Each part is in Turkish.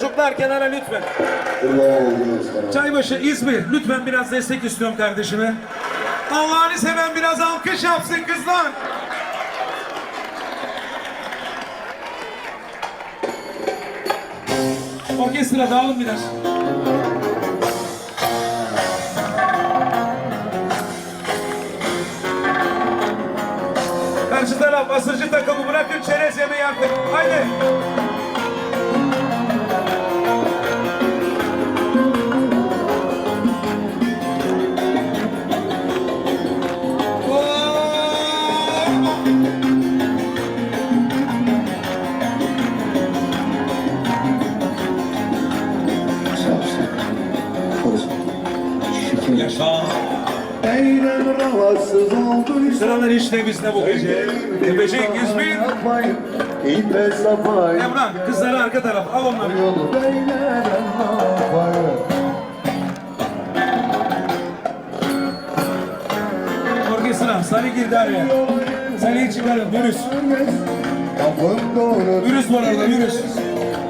Çocuklar kenara lütfen. Çaybaşı İzmir lütfen biraz destek istiyorum kardeşime. Allah'ını seven biraz alkış yapsın kızlar. Orkestra dağılın biraz. Karşı taraf asırcı takımı bırakın çerez yemeği artık. Haydi. Yaşa. Eylem rahatsız olduysa Sıralar işte bizde bu gece. Tepecik İzmir. İpe sapayım Emrah kızları arka taraf al onları. Yolu yapayım Orkestra sarı girdi araya. Sarıyı çıkarın doğru Yunus var orada Yunus.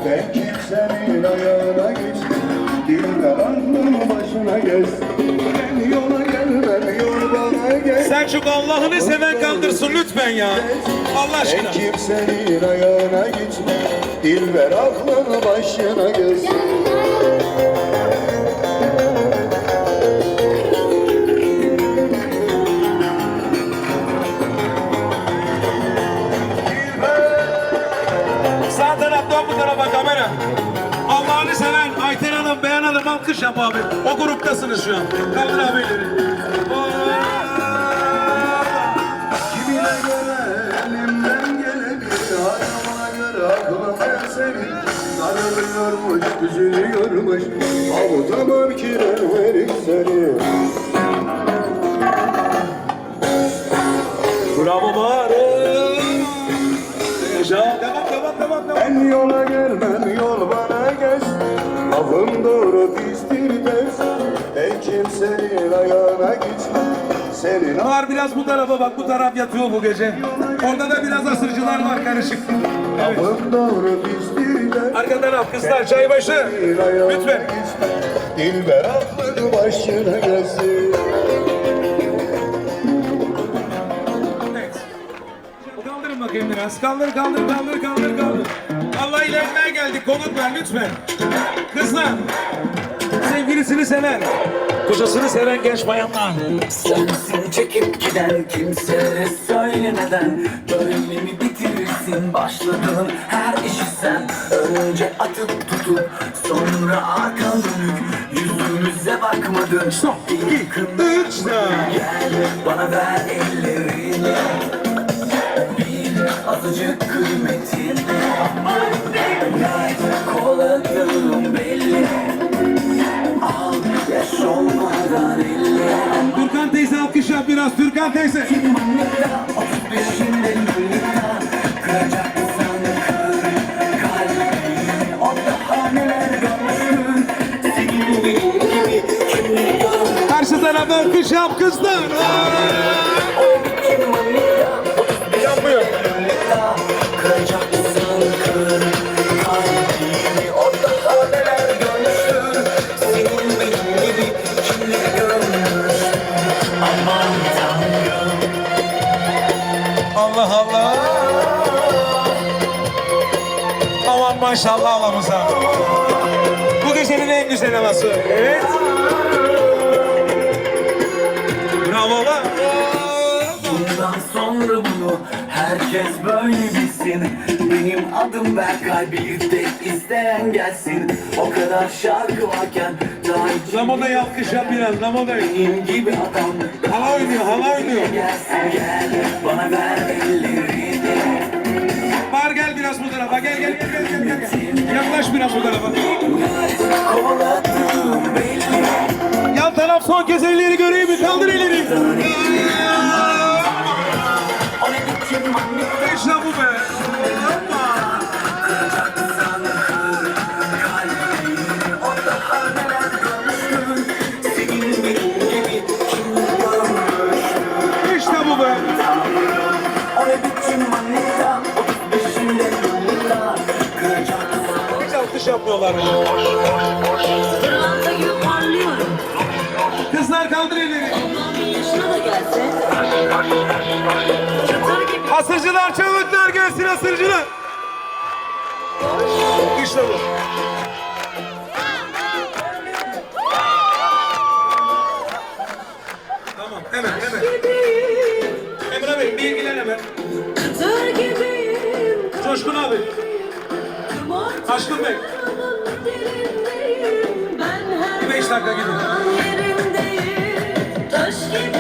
Ben kimsenin ayağına geçtim Dilber aklım başına gelsin Selçuk Allah'ını seven kaldırsın lütfen ya. Allah aşkına. kimsenin ayağına gitme Dilber aklını başına gelsin Sağ bu tarafa kamera. Allah'ını seven Ayten Hanım, Beyan Hanım alkış yap abi. O gruptasınız şu an. Kaldır abi elleri. Darılıyormuş, üzülüyormuş Avutamam ki vermedik seni Bravo bari. Yaşa. Devam devam devam devam. Ben yola gelmem, yol bana gez Lafım doğru bizdir tez Ben kimsenin ayağına Senin Var biraz bu tarafa bak bu taraf yatıyor bu gece. Orada da biraz asırcılar var karışık. Evet. Arka taraf kızlar çaybaşı. Lütfen. Dilber aklını başına gelsin. Kaldırın bakayım biraz. Kaldır kaldır kaldır kaldır kaldır. Allah ilerine geldik. Konuk ver lütfen. Kızlar. Sevgilisini seven. Kocasını seven genç bayanlar. Sensin çekip giden kimselere söylemeden Böyle mi bitirirsin başladığın her işi sen Önce atıp tutup sonra arkan dönük Yüzümüze bakmadın. Yakında üç, dört. Gel bana ver ellerini. Bil azıcık kıymetini biraz. Türkan teyze. Karşı tarafa alkış yap kızlar. Maşallah Allah'ımıza. Bu gecenin en güzel havası. Evet. Bravo lan. Bundan sonra bunu herkes böyle bilsin Benim adım Berkay bir tek isteyen gelsin O kadar şarkı varken daha hiç Lamoda'ya alkış yap biraz. Lamoda'ya. benim gibi adam Hala oynuyor, hala oynuyor. Gelsin gel bana ver ellerini Gel gel gel gel gel. gel. Yaklaş biraz bu tarafa. Yan taraf son kez elleri göreyim mi? Kaldır elleri. Bunu. Fırlanta gibi parlıyorum. Kızlar kaldır elleri. Yaşına da gelse. Çıtır gibi Asırcılar çabuklar gelsin asırcılar. İşte bu. Tamam hemen. Emre Bey bir ilgilen hemen. Gibiyim. Coşkun abi. Aşkın Bey. Derindeyim. Ben her Beş dakika gidin. zaman yerindeyim. Taş gibiyim.